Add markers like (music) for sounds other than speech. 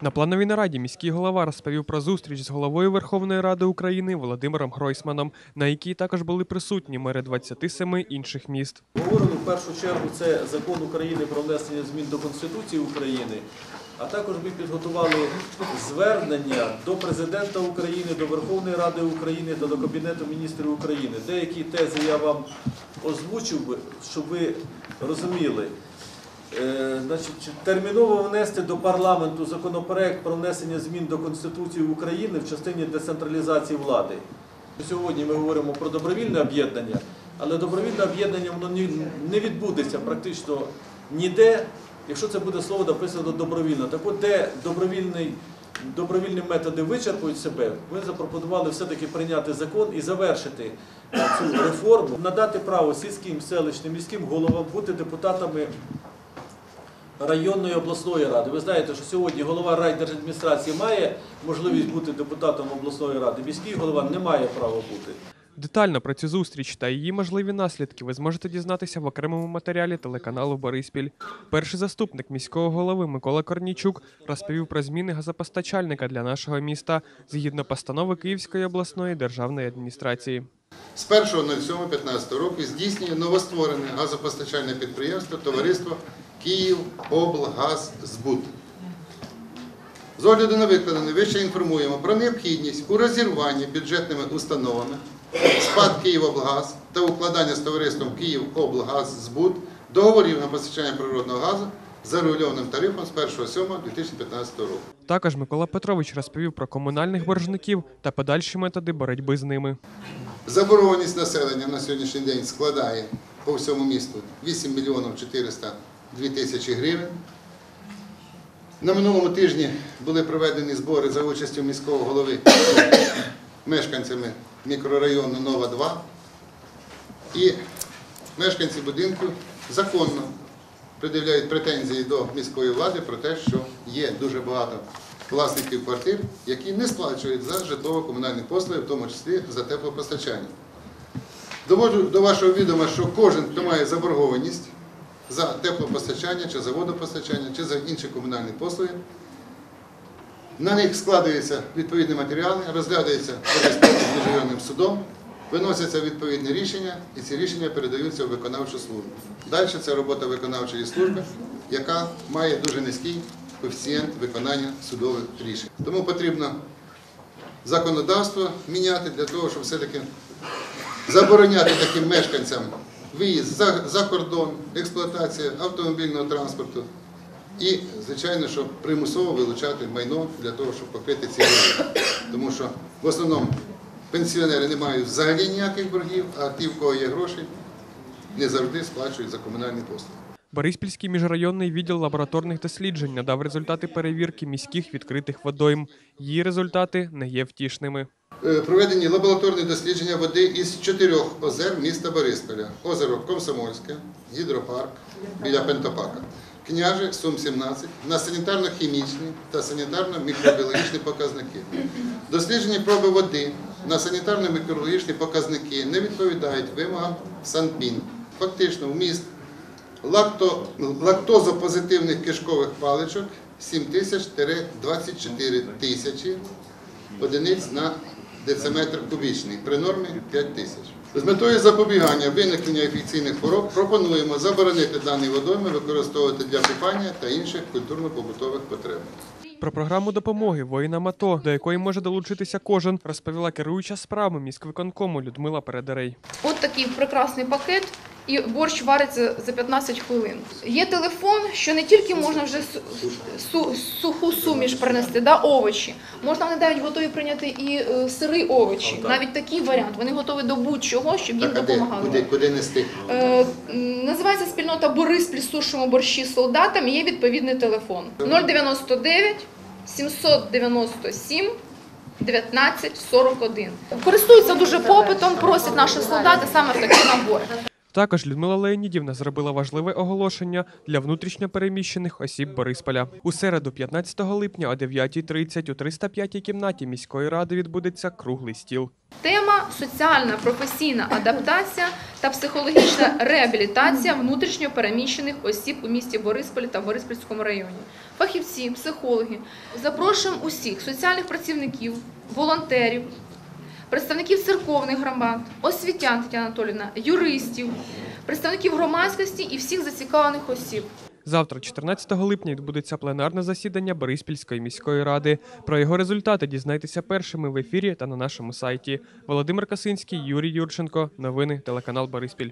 На плановій нараді міський голова розповів про зустріч з головою Верховної Ради України Володимиром Гройсманом, на якій також були присутні мери 27 інших міст. Говорили в першу чергу це закон України про внесення змін до Конституції України, а також ми підготували звернення до президента України, до Верховної Ради України та до Кабінету міністрів України. Деякі тези я вам озвучив щоб ви розуміли. Е, Значить, терміново внести до парламенту законопроект про внесення змін до Конституції України в частині децентралізації влади. Сьогодні ми говоримо про добровільне об'єднання, але добровільне об'єднання воно не відбудеться практично ніде, якщо це буде слово написано добровільно. Так от, де добровільний, добровільні методи вичерпують себе, ми запропонували все-таки прийняти закон і завершити е, цю реформу, надати право сільським, селищним, міським головам бути депутатами районної обласної ради. Ви знаєте, що сьогодні голова райдержадміністрації має можливість бути депутатом обласної ради, міський голова не має права бути. Детально про цю зустріч та її можливі наслідки ви зможете дізнатися в окремому матеріалі телеканалу Бориспіль. Перший заступник міського голови Микола Корнійчук розповів про зміни газопостачальника для нашого міста згідно постанови Київської обласної державної адміністрації. З 1.07.15 року здійснює новостворене газопостачальне підприємство товариство «Київоблгаззбут». З огляду на викладене вище інформуємо про необхідність у розірванні бюджетними установами спад «Київоблгаз» та укладання з товариством «Київоблгаззбут» договорів на постачання природного газу за регульованим тарифом з 1.07.2015 року. Також Микола Петрович розповів про комунальних боржників та подальші методи боротьби з ними. Заборгованість населення на сьогоднішній день складає по всьому місту 8 мільйонів 402 тисячі гривень. На минулому тижні були проведені збори за участю міського голови (coughs) мешканцями мікрорайону Нова 2. І мешканці будинку законно пред'являють претензії до міської влади про те, що є дуже багато власників квартир, які не сплачують за житлово-комунальні послуги, в тому числі за теплопостачання. Доводжу до вашого відома, що кожен, хто має заборгованість за теплопостачання, чи за водопостачання, чи за інші комунальні послуги, на них складаються відповідні матеріали, розглядаються Бориспільським міжрайонним судом, виносяться відповідні рішення, і ці рішення передаються у виконавчу службу. Далі це робота виконавчої служби, яка має дуже низький коефіцієнт виконання судових рішень. Тому потрібно законодавство міняти для того, щоб все-таки забороняти таким мешканцям виїзд за, за кордон, експлуатація автомобільного транспорту і, звичайно, щоб примусово вилучати майно для того, щоб покрити ці борги. Тому що в основному пенсіонери не мають взагалі ніяких боргів, а ті, в кого є гроші, не завжди сплачують за комунальні послуги. Бориспільський міжрайонний відділ лабораторних досліджень надав результати перевірки міських відкритих водойм. Її результати не є втішними. Е, Проведені лабораторні дослідження води із чотирьох озер міста Борисполя. Озеро Комсомольське, гідропарк біля Пентопака, Княжик, Сум-17 на санітарно-хімічні та санітарно-мікробіологічні показники. Досліджені проби води на санітарно-мікробіологічні показники не відповідають вимогам Санпін. Фактично, вміст лакто, лактозопозитивних кишкових паличок 7 тисяч-24 тисячі одиниць на дециметр кубічний при нормі 5 тисяч. З метою запобігання виникнення інфекційних хвороб пропонуємо заборонити дані водойми використовувати для купання та інших культурно-побутових потреб. Про програму допомоги воїнам АТО, до якої може долучитися кожен, розповіла керуюча справами міськвиконкому Людмила Передарей. От такий прекрасний пакет, і борщ вариться за 15 хвилин. Є телефон, що не тільки можна вже су- су- суху суміш принести, да, овочі. Можна вони навіть готові прийняти і е, сири овочі. Отак. Навіть такий варіант. Вони готові до будь-чого, щоб їм допомагали. куди, куди нести? Е, Називається спільнота Бориспіль сушимо борщі солдатам. Є відповідний телефон 099 797 1941. Користуються дуже попитом, просять наші солдати саме в такий набор. Також Людмила Леонідівна зробила важливе оголошення для внутрішньопереміщених осіб Борисполя. У середу, 15 липня о 9.30 у 305 кімнаті міської ради відбудеться круглий стіл. Тема соціальна професійна адаптація та психологічна реабілітація внутрішньо переміщених осіб у місті Борисполі та Бориспільському районі. Фахівці, психологи. Запрошуємо усіх соціальних працівників, волонтерів, представників церковних громад, освітян Тетяна Анатоліна, юристів, представників громадськості і всіх зацікавлених осіб. Завтра, 14 липня, відбудеться пленарне засідання Бориспільської міської ради. Про його результати дізнайтеся першими в ефірі та на нашому сайті. Володимир Касинський, Юрій Юрченко. Новини телеканал Бориспіль.